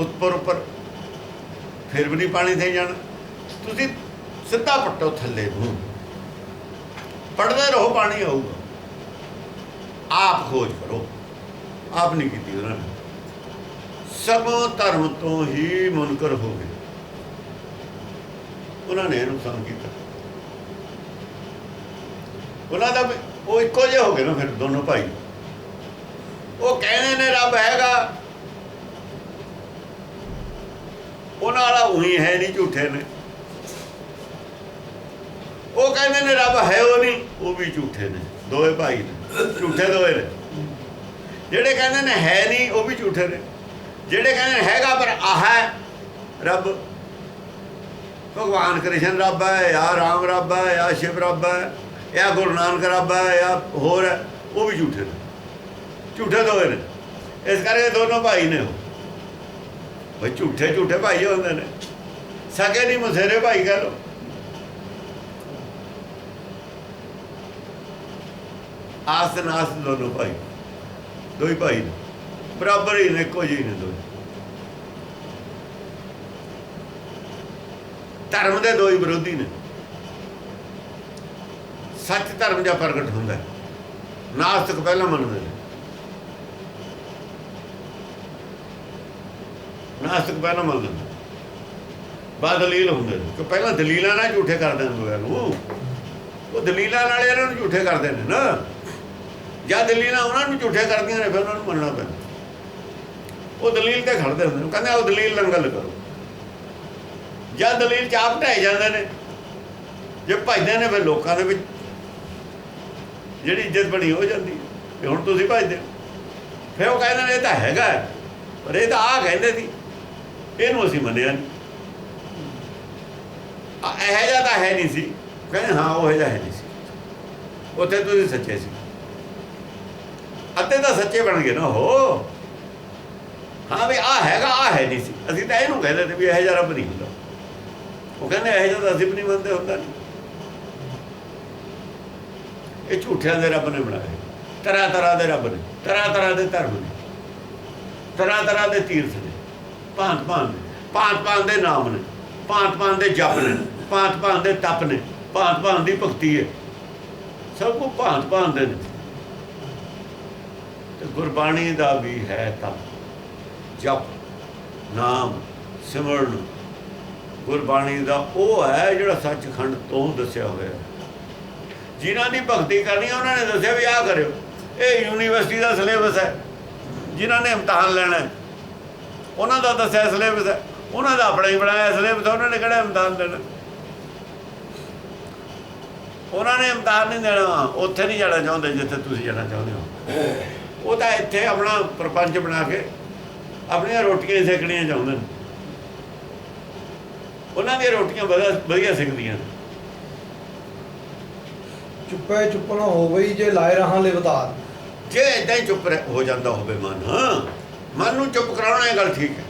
ਉੱਪਰ ਉੱਪਰ। ਫਿਰ ਵੀ ਨਹੀਂ ਪਾਣੀ ਦੇ ਜਾਣਾ। ਤੁਸੀਂ ਸਿੱਧਾ ਪੱਟੋ ਥੱਲੇ ਨੂੰ। ਪੜਦੇ ਰਹੋ, ਪਾਣੀ ਆਊਗਾ। ਆਪ ਖੋਜ ਕਰੋ। ਆਪ ਨਹੀਂ ਕੀਤੀ ਉਹਨਾਂ ਨੇ। ਸਭੋ ਧਰਮ ਤੋਂ ਹੀ ਮੁਨਕਰ ਹੋ ਗਏ। ਉਹਨਾਂ ਨੇ ਨੁਕਸਾਨ ਕੀਤਾ। ਉਹਨਾਂ ਦਾ ਉਹ ਇੱਕੋ ਜਿਹੇ ਹੋ ਗਏ ਨਾ ਫਿਰ ਦੋਨੋਂ ਭਾਈ। ਉਹ ਕਹਿੰਦੇ ਨੇ, ਰੱਬ ਹੈਗਾ ਉਹਨਾਂ ਵਾਲਾ ਉਹੀ ਹੈ ਨਹੀਂ ਝੂਠੇ ਨੇ। ਉਹ ਕਹਿੰਦੇ ਨੇ ਰੱਬ ਹੈ ਉਹ ਨਹੀਂ, ਉਹ ਵੀ ਝੂਠੇ ਨੇ, ਦੋਵੇਂ ਭਾਈ ਨੇ, ਝੂਠੇ ਦੋਵੇਂ ਨੇ। ਜਿਹੜੇ ਕਹਿੰਦੇ ਨੇ ਹੈ ਨਹੀਂ, ਉਹ ਵੀ ਝੂਠੇ ਨੇ। ਜਿਹੜੇ ਕਹਿੰਦੇ ਨੇ ਹੈਗਾ ਪਰ ਆਹ ਹੈ, ਰੱਬ। ਭਗਵਾਨ ਕ੍ਰਿਸ਼ਨ ਰੱਬ ਹੈ ਜਾਂ ਰਾਮ ਰੱਬ ਹੈ ਜਾਂ ਸ਼ਿਵ ਰੱਬ ਹੈ ਜਾਂ ਗੁਰੂ ਨਾਨਕ ਰੱਬ ਹੈ ਜਾਂ ਹੋਰ ਹੈ, ਉਹ ਵੀ ਝੂਠੇ ਨੇ। ਝੂਠੇ ਦੋਵੇਂ ਨੇ। ਇਸ ਕਰਕੇ ਦੋਨੋਂ ਭਾਈ ਨੇ ਉਹ। ਬਈ ਝੂਠੇ ਝੂਠੇ ਭਾਈ ਹੁੰਦੇ ਨੇ। ਸਕੇ ਨਹੀਂ ਮਸੇਰੇ ਭਾਈ ਕਹ ਲੋ ਆਸ ਨਾਸ ਦੋਨੋਂ ਭਾਈ। ਦੋਈ ਭਾਈ ਬਰਾਬਰ ਹੀ ਨੇ, ਇੱਕੋ ਜਿਹੇ ਨੇ ਦੋਵੇਂ ਧਰਮ ਦੇ ਦੋਈ ਵਿਰੋਧੀ ਨੇ। ਸੱਚ ਧਰਮ ਜਾਂ ਪ੍ਰਗਟ ਹੁੰਦਾ। ਹੈ ਪਹਿਲਾਂ ਮੰਨਦੇ ਨੇ। ਨਾਸਤਿਕ ਪਹਿਲਾਂ ਮੰਨ ਨੇ। ਬਾਅਦ ਦਲੀਲ ਹੁੰਦੇ ਨੇ। ਕਿ ਪਹਿਲਾਂ ਦਲੀਲਾਂ ਨਾਲ ਝੂਠੇ ਕਰਦੇ ਨੇ ਲੋਕਾਂ ਨੂੰ ਉਹ ਦਲੀਲਾਂ ਨਾਲ ਇਹਨਾਂ ਨੂੰ ਝੂਠੇ ਕਰਦੇ ਨੇ ਨਾ। ਜਾਂ ਦਲੀਲਾਂ ਉਹਨਾਂ ਨੂੰ ਝੂਠੇ ਕਰਦੀਆਂ ਨੇ, ਫਿਰ ਉਹਨਾਂ ਨੂੰ ਮੰਨਣਾ ਪੈਂਦਾ। ਉਹ ਦਲੀਲ ਤੇ ਖੜਦੇ ਹੁੰਦੇ ਨੇ। ਕਹਿੰਦੇ ਉਹ ਦਲੀਲ ਨਾਲ ਗੱਲ ਕਰੋ। ਜਾਂ ਦਲੀਲ ਚ ਆਪ ਜਾਂਦੇ ਨੇ। ਜੇ ਭਜਦੇ ਨੇ, ਫਿਰ ਲੋਕਾਂ ਦੇ ਵਿੱਚ ਜਿਹੜੀ ਇੱਜ਼ਤ ਬਣੀ ਹੋ ਜਾਂਦੀ ਹੈ। ਹੁਣ ਤੁਸੀਂ ਭਜਦੇ ਹੋ। ਫਿਰ ਉਹ ਕਹਿੰਦੇ ਨੇ, ਇਹ ਤਾਂ ਹੈਗਾ ਪਰ ਇਹ ਤਾਂ ਆ ਕਹਿੰਦੇ ਸੀ। ਇਹਨੂੰ ਅਸੀਂ ਮੰਨਿਆ ਨਹੀਂ। ਆ, ਇਹ ਜਿਹਾ ਤਾਂ ਹੈ ਨਹੀਂ ਸੀ। ਕਹਿੰਦੇ, ਹਾਂ, ਉਹ ਜਿਹਾ ਹੈ ਨਹੀਂ ਸੀ। ਉੱਥੇ ਤੁਸੀਂ ਸੱਚੇ ਸੀ। ਅੱਧੇ ਤਾਂ ਸੱਚੇ ਬਣ ਗਏ ਨਾ ਹੋ ਹਾਂ ਵੀ ਆ ਹੈਗਾ ਆ ਹੈ ਨਹੀਂ ਸੀ। ਅਸੀਂ ਤਾਂ ਇਹਨੂੰ ਕਹਿੰਦੇ ਤੇ ਵੀ ਇਹ ਜਿਹਾ ਰੱਬ ਨਹੀਂ ਹੁੰਦਾ। ਉਹ ਕਹਿੰਦੇ, ਇਹ ਜਿਹਾ ਤਾਂ ਅਸੀਂ ਵੀ ਨਹੀਂ ਮੰਨਦੇ, ਹੁੰਦਾ ਨਹੀਂ। ਇਹ ਝੂਠਿਆਂ ਦੇ ਰੱਬ ਨੇ ਬਣਾਏ ਤਰ੍ਹਾਂ ਤਰ੍ਹਾਂ ਦੇ ਰੱਬ ਨੇ, ਤਰ੍ਹਾਂ ਤਰ੍ਹਾਂ ਦੇ ਧਰਮ ਨੇ। ਤਰ੍ਹਾਂ ਤਰ੍ਹਾਂ ਦੇ ਤੀਰਥ ਨੇ। ਭਾਂਤ ਭਾਂਤ ਭਾਂਤ ਭਾਂਤ ਦੇ ਨਾਮ ਨੇ। ਭਾਂਤ ਭਾਂਤ ਦੇ ਜਪ ਨੇ। ਭਾਂਤ ਭਾਂਤ ਦੇ ਤਪ ਨੇ। ਭਾਂਤ ਭਾਂਤ ਦੀ ਭਗਤੀ ਹੈ। ਸਭ ਕੋ ਭਾਂਤ ਭਾਂਤ ਦੇ ਨੇ। ਤੇ ਗੁਰਬਾਣੀ ਦਾ ਵੀ ਹੈ ਤਪ। ਜਪ ਨਾਮ ਸਿਮਰਨ। ਗੁਰਬਾਣੀ ਦਾ ਉਹ ਹੈ ਜਿਹੜਾ ਸੱਚਖੰਡ ਤੋਂ ਦੱਸਿਆ ਹੋਇਆ ਹੈ। ਜਿਨ੍ਹਾਂ ਦੀ ਭਗਤੀ ਕਰਨੀ ਹੈ, ਉਹਨਾਂ ਨੇ ਦੱਸਿਆ ਵੀ ਆਹ ਕਰਿਓ। ਇਹ ਯੂਨੀਵਰਸਿਟੀ ਦਾ ਸਿਲੇਬਸ ਹੈ। ਜਿਨ੍ਹਾਂ ਨੇ ਇਮਤਿਹਾਨ ਲੈਣਾ ਹੈ, ਉਹਨਾਂ ਦਾ ਦੱਸਿਆ ਸਿਲੇਬਸ ਹੈ ਉਹਨਾਂ ਦਾ ਆਪਣਾ ਹੀ ਬਣਾਇਆ ਸਿਲੇਬਸ ਉਹਨਾਂ ਨੇ ਕਿਹੜਾ ਇਮਤਿਹਾਨ ਦੇਣਾ? ਉਹਨਾਂ ਨੇ ਇਮਤਿਹਾਨ ਨਹੀਂ ਦੇਣਾ ਉੱਥੇ ਨਹੀਂ ਜਾਣਾ ਚਾਹੁੰਦੇ ਜਿੱਥੇ ਤੁਸੀਂ ਜਾਣਾ ਚਾਹੁੰਦੇ ਹੋ। ਉਹ ਤਾਂ ਇੱਥੇ ਆਪਣਾ ਪ੍ਰਪੰਚ ਬਣਾ ਕੇ ਆਪਣੀਆਂ ਰੋਟੀਆਂ ਹੀ ਸੇਕਣੀਆਂ ਚਾਹੁੰਦੇ ਨੇ। ਉਹਨਾਂ ਦੀਆਂ ਰੋਟੀਆਂ ਵਧੀਆ ਵਧੀਆ ਸਿੱਖਦੀਆਂ ਚੁੱਪੇ ਚੁੱਪਣਾ ਹੋ ਗਈ ਜੇ ਲਾਏ ਰਹਾਂ ਲਿਵਤਾਰ ਜੇ ਇਦਾਂ ਹੀ ਚੁੱਪ ਰਹਿ- ਹੋ ਜਾਂਦਾ ਹੋਵੇ ਮਨ ਮਨ ਨੂੰ ਚੁੱਪ ਕਰਾਉਣਾ ਇਹ ਗੱਲ ਠੀਕ ਹੈ।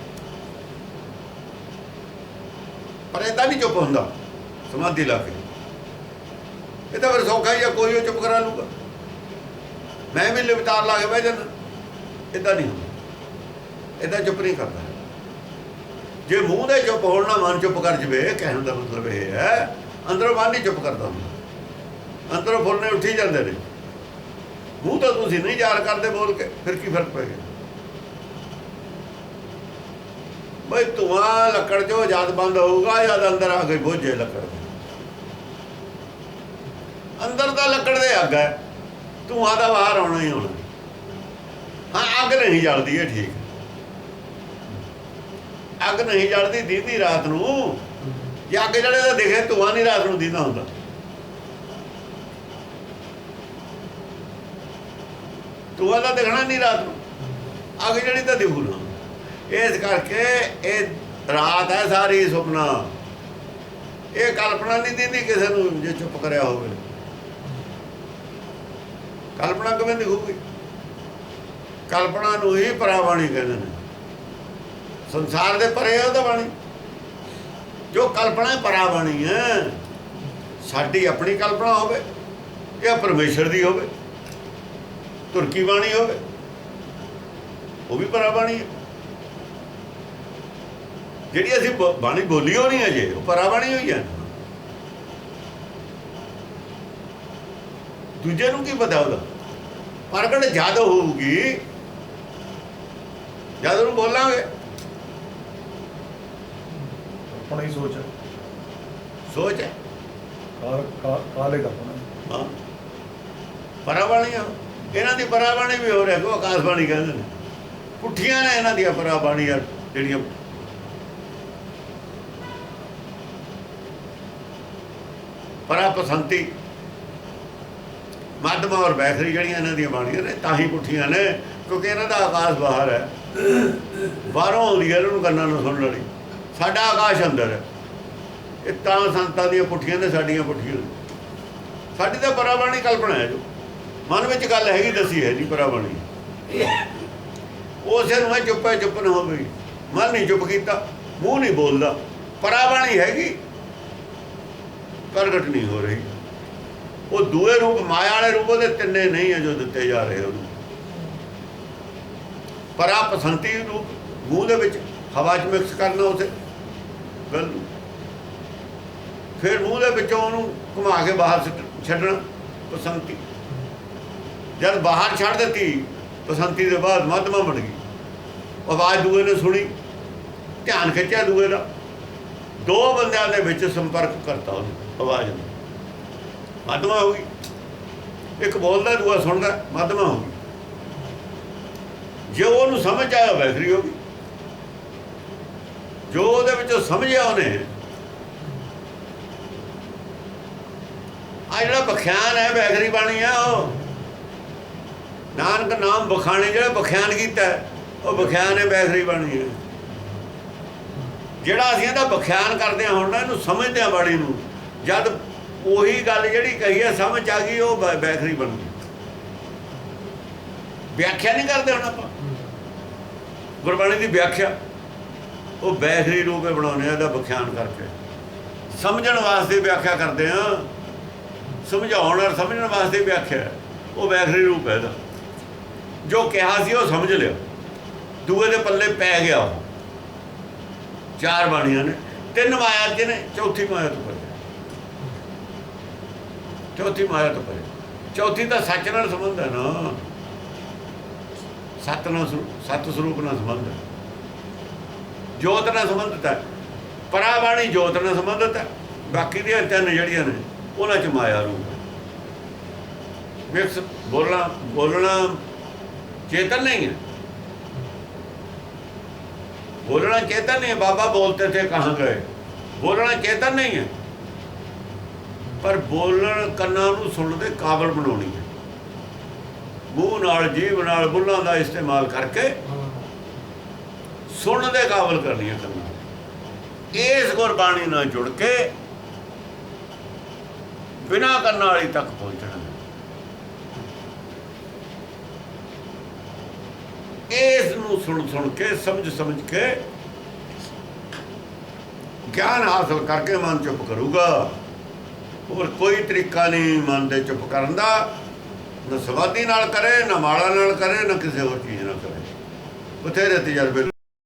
ਪਰ ਇਦਾਂ ਨਹੀਂ ਚੁੱਪ ਹੁੰਦਾ। ਸਮਾਧੀ ਲਾ ਕੇ। ਇਹ ਤਾਂ ਫਿਰ ਸੌਖਾ ਹੀ ਆ, ਕੋਈ ਉਹ ਚੁੱਪ ਕਰਾ ਲੂਗਾ ਮੈਂ ਵੀ ਲਿਵਤਾਰ ਲਾ ਕੇ ਬਹਿ ਜਾਂਦਾ। ਇਦਾਂ ਨਹੀਂ ਹੁੰਦਾ। ਇਦਾਂ ਚੁੱਪ ਨਹੀਂ ਕਰਦਾ। ਜੇ ਮੂੰਹ ਦੇ ਚੁੱਪ ਹੋਣ ਨਾਲ ਮਨ ਚੁੱਪ ਕਰ ਜਵੇ, ਕਹਿਣ ਦਾ ਮਤਲਬ ਇਹ ਹੈ, ਅੰਦਰੋਂ ਮਨ ਨਹੀਂ ਚੁੱਪ ਕਰਦਾ ਹੁੰਦਾ। ਅੰਦਰੋਂ ਫੁਰਨੇ ਉੱਠੀ ਜਾਂਦੇ ਨੇ। ਮੂੰਹ ਤਾਂ ਤੁਸੀਂ ਨਹੀਂ ਯਾਰ ਕਰਦੇ ਬੋਲ ਕੇ, ਫਿਰ ਕੀ ਫ਼ਰਕ ਪੈ ਗਿਆ? ਬਈ ਧੂਆਂ ਲੱਕੜ ਚੋਂ ਜਦ ਬੰਦ ਹੋਊਗਾ, ਜਦ ਅੰਦਰ ਆ ਕੇ ਬੋਝੇ ਲੱਕੜ ਅੰਦਰ ਤਾਂ ਲੱਕੜ ਦੇ ਅੱਗ ਹੈ। ਧੂਆਂ ਦਾ ਬਾਹਰ ਆਉਣਾ ਹੀ ਆਉਣਾ। ਹਾਂ, ਅੱਗ ਨਹੀਂ ਜਲਦੀ ਹੈ ਠੀਕ। ਅੱਗ ਨਹੀਂ ਜਲਦੀ ਦੀਦੀ ਰਾਤ ਨੂੰ। ਜੇ ਅੱਗ ਜਲੇ ਤਾਂ ਦਿਖੇ, ਧੂਆਂ ਨਹੀਂ ਰਾਤ ਨੂੰ ਦੀਦਾ ਹੁੰਦਾ। ਧੂਆਂ ਤਾਂ ਦਿਖਣਾ ਨਹੀਂ ਰਾਤ ਨੂੰ। ਅੱਗ ਜਿਹੜੀ ਤਾਂ ਦਿਖੂ ਨਾ। ਇਸ ਕਰਕੇ ਇਹ ਰਾਤ ਹੈ ਸਾਰੀ ਸੁਪਨਾ। ਇਹ ਕਲਪਨਾ ਨਹੀਂ ਦਿੰਦੀ ਕਿਸੇ ਨੂੰ ਜੇ ਚੁੱਪ ਕਰਿਆ ਹੋਵੇ। ਕਲਪਨਾ ਕਿਵੇਂ ਦਿਖੂਗੀ? ਕਲਪਨਾ ਨੂੰ ਹੀ ਪਰਾਵਾਣੀ ਕਹਿੰਦੇ ਨੇ। ਸੰਸਾਰ ਦੇ ਪਰੇ ਉਹ ਤਾਂ ਬਾਣੀ। ਜੋ ਕਲਪਨਾ ਹੈ ਪਰਾਵਾਣੀ ਹੈ, ਸਾਡੀ ਆਪਣੀ ਕਲਪਨਾ ਹੋਵੇ ਜਾਂ ਪਰਮੇਸ਼ਰ ਦੀ ਹੋਵੇ, ਤੁਰਕੀ ਬਾਣੀ ਹੋਵੇ, ਉਹ ਵੀ ਪਰਾਬਾਣੀ ਹੈ। ਜਿਹੜੀ ਅਸੀਂ ਬਾਣੀ ਬੋਲੀ ਹੋ ਨਹੀਂ ਅਜੇ ਉਹ ਪਰਾ ਬਾਣੀ ਹੋਈ ਹੈ ਦੂਜੇ ਨੂੰ ਕੀ ਪਤਾ ਉਹਦਾ? ਪ੍ਰਗਟ ਜਦ ਹੋਊਗੀ ਜਦ ਉਹਨੂੰ ਬੋਲਾਂਗੇ। ਆਪਣਾ ਹੀ ਸੋਚ ਹੈ। ਸੋਚ ਹੈ। ਕਾਲ ਦਾ ਹਾਂ। ਪਰਾਬਾਣੀਆਂ ਇਹਨਾਂ ਦੀ ਪਰਾਬਾਣੀ ਵੀ ਹੋ ਰਿਹਾ ਕੋ ਆਕਾਸ਼ਬਾਣੀ ਕਹਿੰਦੇ ਨੇ। ਪੁੱਠੀਆਂ ਨੇ ਇਹਨਾਂ ਦੀਆਂ ਪਰਾਬਾਣੀਆਂ ਜਿਹੜੀਆਂ ਪਰਾਪਸੰਤੀ ਮੱਧਮਾ ਔਰ ਬੈਖਰੀ ਜਿਹੜੀਆਂ ਇਹਨਾਂ ਦੀਆਂ ਬਾਣੀਆਂ ਨੇ, ਤਾਂ ਹੀ ਪੁੱਠੀਆਂ ਨੇ, ਕਿਉਂਕਿ ਇਹਨਾਂ ਦਾ ਆਕਾਸ਼ ਬਾਹਰ ਹੈ। ਬਾਹਰੋਂ ਆਉਂਦੀ ਹੈ, ਇਹਨਾਂ ਨੂੰ ਕੰਨਾਂ ਨੂੰ ਸੁਣਨ ਵਾਲੀ। ਸਾਡਾ ਆਕਾਸ਼ ਅੰਦਰ ਹੈ। ਇਹ ਤਾਂ ਸੰਤਾਂ ਦੀਆਂ ਪੁੱਠੀਆਂ ਨੇ, ਸਾਡੀਆਂ ਪੁੱਠੀਆਂ ਸਾਡੀ ਤਾਂ ਪਰਾਬਾਣੀ ਕਲਪਨਾ ਹੈ ਜੋ। ਮਨ ਵਿੱਚ ਗੱਲ ਹੈਗੀ, ਦੱਸੀ ਹੈ ਜੀ ਪਰਾਬਾਣੀ ਉਸੇ ਨੂੰ ਮੈਂ ਚੁੱਪ ਹੈ ਚੁੱਪ ਨਾ ਹੋ ਗਈ ਮਨ ਨਹੀਂ ਚੁੱਪ ਕੀਤਾ, ਮੂੰਹ ਨਹੀਂ ਬੋਲਦਾ। ਪਰਾਬਾਣੀ ਹੈਗੀ। ਪ੍ਰਗਟ ਨਹੀਂ ਹੋ ਰਹੀ। ਉਹ ਦੂਏ ਰੂਪ, ਮਾਇਆ ਵਾਲੇ ਰੂਪ ਉਹਦੇ ਤਿੰਨੇ ਨਹੀਂ ਹੈ ਜੋ ਦਿੱਤੇ ਜਾ ਰਹੇ ਉਹਨੂੰ। ਪਰਾ ਪਸੰਤੀ ਰੂਪ ਮੂੰਹ ਦੇ ਵਿੱਚ ਹਵਾ 'ਚ ਮਿਕਸ ਕਰਨਾ ਉਸੇ ਗੱਲ ਫਿਰ ਮੂੰਹ ਦੇ ਵਿੱਚੋਂ ਉਹਨੂੰ ਘੁਮਾ ਕੇ ਬਾਹਰ ਸਿੱਟ- ਛੱਡਣਾ ਪਸੰਤੀ। ਜਦ ਬਾਹਰ ਛੱਡ ਦਿੱਤੀ, ਪਸੰਤੀ ਦੇ ਬਾਅਦ ਮੱਧਮਾ ਬਣ ਗਈ। ਆਵਾਜ਼ ਦੂਏ ਨੇ ਸੁਣੀ, ਧਿਆਨ ਖਿੱਚਿਆ ਦੂਏ ਦਾ। ਦੋ ਬੰਦਿਆਂ ਦੇ ਵਿੱਚ ਸੰਪਰਕ ਕਰਤਾ ਉਹਨੇ, ਆਵਾਜ਼ ਨੂੰ ਮੱਧਮਾ ਹੋ ਗਈ। ਇੱਕ ਬੋਲਦਾ, ਦੂਆ ਸੁਣਦਾ ਮੱਧਮਾ ਹੋ ਗਈ। ਜੇ ਉਹਨੂੰ ਸਮਝ ਆਇਆ ਵੈਖਰੀ ਹੋ ਗਈ। ਜੋ ਉਹਦੇ ਵਿੱਚੋਂ ਸਮਝਿਆ ਉਹਨੇ ਆ ਜਿਹੜਾ ਬਖਿਆਨ ਹੈ ਵੈਖਰੀ ਬਾਣੀ ਆ, ਉਹ। ਨਾਨਕ ਨਾਮ ਬਖਾਣੇ, ਜਿਹੜਾ ਬਖਿਆਨ ਕੀਤਾ, ਉਹ ਬਖਿਆਨ ਹੈ ਵੈਖਰੀ ਬਾਣੀ ਹੈ। ਜਿਹੜਾ ਅਸੀਂ ਇਹਦਾ ਬਖਿਆਨ ਕਰਦੇ ਹਾਂ, ਹੁਣ ਨਾ ਇਹਨੂੰ ਸਮਝਦੇ ਹਾਂ ਬਾਣੀ ਨੂੰ, ਜਦ ਉਹੀ ਗੱਲ ਜਿਹੜੀ ਕਹੀ ਹੈ, ਸਮਝ ਆ ਗਈ, ਉਹ ਬੈਖਰੀ ਬਣ ਗਈ ਵਿਆਖਿਆ ਨਹੀਂ ਕਰਦੇ ਹੁਣ ਆਪਾਂ। ਗੁਰਬਾਣੀ ਦੀ ਵਿਆਖਿਆ, ਉਹ ਵੈਖਰੀ ਰੂਪ ਵਿੱਚ ਬਣਾਉਂਦੇ ਆ ਇਹਦਾ ਬਖਿਆਨ ਕਰਕੇ। ਸਮਝਣ ਵਾਸਤੇ ਵਿਆਖਿਆ ਕਰਦੇ ਆ ਸਮਝਾਉਣ ਔਰ ਸਮਝਣ ਵਾਸਤੇ ਵਿਆਖਿਆ ਉਹ ਵੈਖਰੀ ਰੂਪ ਹੈ ਇਹਦਾ। ਜੋ ਕਿਹਾ ਸੀ ਉਹ ਸਮਝ ਲਿਆ। ਦੂਏ ਦੇ ਪੱਲੇ ਪੈ ਗਿਆ ਉਹ। ਚਾਰ ਬਾਣੀਆਂ ਨੇ, ਤਿੰਨ ਮਾਇਆ ਚ ਨੇ ਚੌਥੀ ਮਾਇਆ ਤੋਂ ਪਰੇ ਚੌਥੀ ਮਾਇਆ ਤੋਂ ਪਰੇ ਚੌਥੀ ਤਾਂ ਸੱਚ ਨਾਲ ਸੰਬੰਧ ਹੈ ਨਾ। ਸਤ ਨਾਲ ਸਰੂ- ਸਤ ਸਰੂਪ ਨਾਲ ਸੰਬੰਧ ਹੈ। ਜੋਤ ਨਾਲ ਸੰਬੰਧਿਤ ਹੈ। ਪਰਾਬਾਣੀ ਜੋਤ ਨਾਲ ਸੰਬੰਧਿਤ ਹੈ। ਬਾਕੀ ਦੀਆਂ ਤਿੰਨ ਜਿਹੜੀਆਂ ਨੇ, ਉਹਨਾਂ ਚ ਮਾਇਆ ਰੂਪ ਹੈ। ਮਿਕਸ ਬੋਲਣਾ ਬੋਲਣਾ, ਚੇਤਨ ਨਹੀਂ ਹੈ। बोलना चेतन नहीं है बाबा बोलते थे कहाँ गए बोलना चेतन नहीं है ਪਰ ਬੋਲਣ ਕੰਨਾਂ ਨੂੰ ਸੁਣਨ ਦੇ ਕਾਬਲ ਬਣਾਉਣੀ ਹੈ ਮੂੰਹ ਨਾਲ ਜੀਭ ਨਾਲ ਬੁੱਲਾਂ ਦਾ ਇਸਤੇਮਾਲ ਕਰਕੇ ਸੁਣਨ ਦੇ ਕਾਬਲ ਕਰਨੀ ਹੈ ਕੰਨਾਂ ਇਸ ਗੁਰਬਾਣੀ ਨਾਲ ਜੁੜ ਕੇ ਬਿਨਾ ਕੰਨਾਂ ਵਾਲੀ ਤੱਕ ਪਹੁੰਚਣਾ ਇਸ ਨੂੰ ਸੁਣ ਸੁਣ ਕੇ, ਸਮਝ ਸਮਝ ਕੇ ਗਿਆਨ ਹਾਸਲ ਕਰਕੇ ਮਨ ਚੁੱਪ ਕਰੂਗਾ। ਹੋਰ ਕੋਈ ਤਰੀਕਾ ਨਹੀਂ ਮਨ ਦੇ ਚੁੱਪ ਕਰਨ ਦਾ। ਨਾ ਸਮਾਧੀ ਨਾਲ ਕਰੇ, ਨਾ ਮਾਲਾ ਨਾਲ ਕਰੇ, ਨਾ ਕਿਸੇ ਹੋਰ ਚੀਜ਼ ਨਾਲ ਕਰੇ। ਬਥੇਰੇ ਤਜਰਬੇ